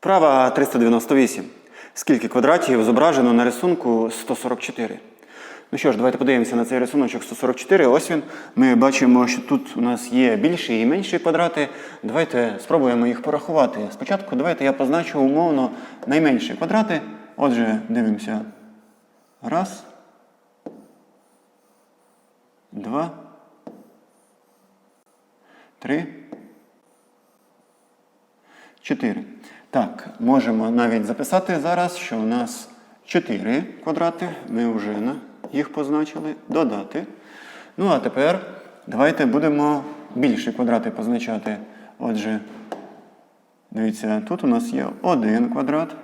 Вправа 398. Скільки квадратів зображено на рисунку 144? Ну що ж, давайте подивимося на цей рисуночок 144. Ось він. Ми бачимо, що тут у нас є більші і менші квадрати. Давайте спробуємо їх порахувати. Спочатку давайте я позначу умовно найменші квадрати. Отже, дивимося. Раз. Два. Три. 4. Так, можемо навіть записати зараз, що у нас 4 квадрати. Ми вже їх позначили. Додати. Ну, а тепер давайте будемо більші квадрати позначати. Отже, дивіться, тут у нас є один квадрат.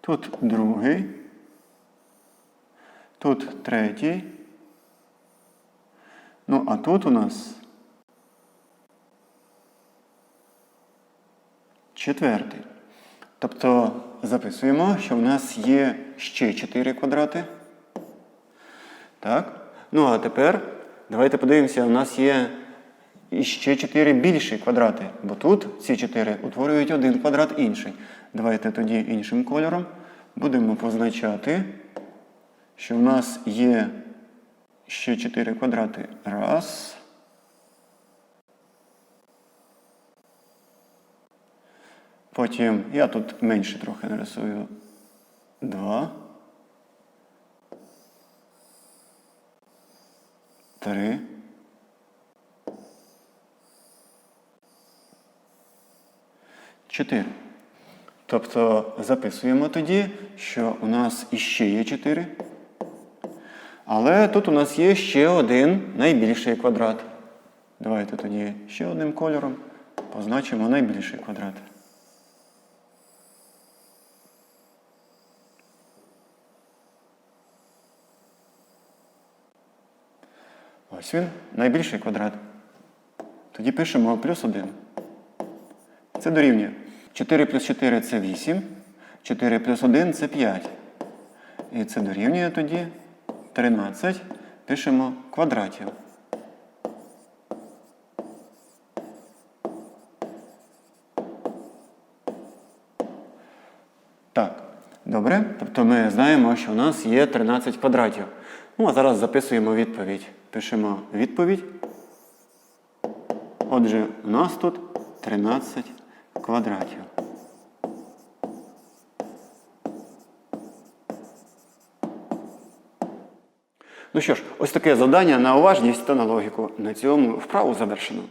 Тут другий. Тут третій. Ну, а тут у нас Четвертий. Тобто записуємо, що в нас є ще 4 квадрати. Так. Ну а тепер давайте подивимося, у нас є ще 4 більші квадрати. Бо тут ці 4 утворюють один квадрат інший. Давайте тоді іншим кольором будемо позначати, що в нас є ще 4 квадрати. Раз. Потім я тут менше трохи нарисую. Два. Три. Чотири. Тобто записуємо тоді, що у нас іще є 4. Але тут у нас є ще один найбільший квадрат. Давайте тоді ще одним кольором позначимо найбільший квадрат. Ось він, найбільший квадрат. Тоді пишемо плюс 1. Це дорівнює. 4 плюс 4 це 8. 4 плюс 1 це 5. І це дорівнює тоді 13. Пишемо квадратів. Так, добре. Тобто ми знаємо, що у нас є 13 квадратів. Ну, а зараз записуємо відповідь. Пишемо відповідь. Отже, у нас тут 13 квадратів. Ну що ж, ось таке завдання на уважність та на логіку. На цьому вправу завершено.